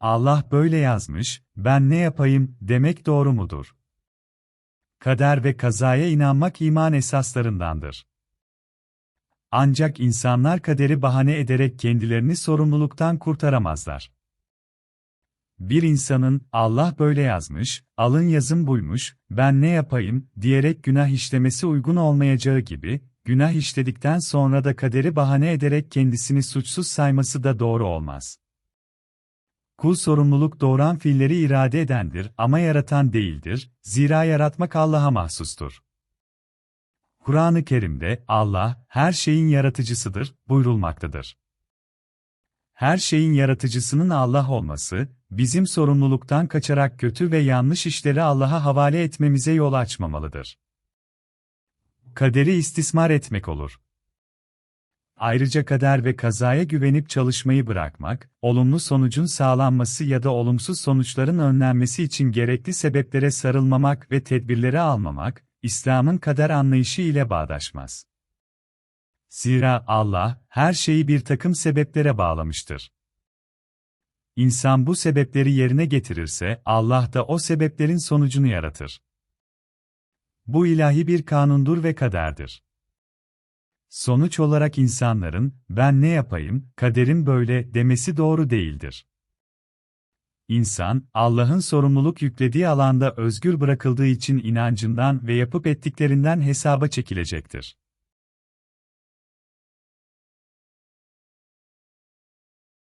Allah böyle yazmış, ben ne yapayım demek doğru mudur? Kader ve kazaya inanmak iman esaslarındandır. Ancak insanlar kaderi bahane ederek kendilerini sorumluluktan kurtaramazlar. Bir insanın, Allah böyle yazmış, alın yazım buymuş, ben ne yapayım, diyerek günah işlemesi uygun olmayacağı gibi, günah işledikten sonra da kaderi bahane ederek kendisini suçsuz sayması da doğru olmaz. Kul sorumluluk doğuran fiilleri irade edendir ama yaratan değildir, zira yaratmak Allah'a mahsustur. Kur'an-ı Kerim'de Allah her şeyin yaratıcısıdır buyurulmaktadır. Her şeyin yaratıcısının Allah olması, bizim sorumluluktan kaçarak kötü ve yanlış işleri Allah'a havale etmemize yol açmamalıdır. Kaderi istismar etmek olur. Ayrıca kader ve kazaya güvenip çalışmayı bırakmak, olumlu sonucun sağlanması ya da olumsuz sonuçların önlenmesi için gerekli sebeplere sarılmamak ve tedbirleri almamak, İslam'ın kader anlayışı ile bağdaşmaz. Zira Allah, her şeyi bir takım sebeplere bağlamıştır. İnsan bu sebepleri yerine getirirse, Allah da o sebeplerin sonucunu yaratır. Bu ilahi bir kanundur ve kaderdir. Sonuç olarak insanların, ben ne yapayım, kaderim böyle demesi doğru değildir. İnsan, Allah'ın sorumluluk yüklediği alanda özgür bırakıldığı için inancından ve yapıp ettiklerinden hesaba çekilecektir.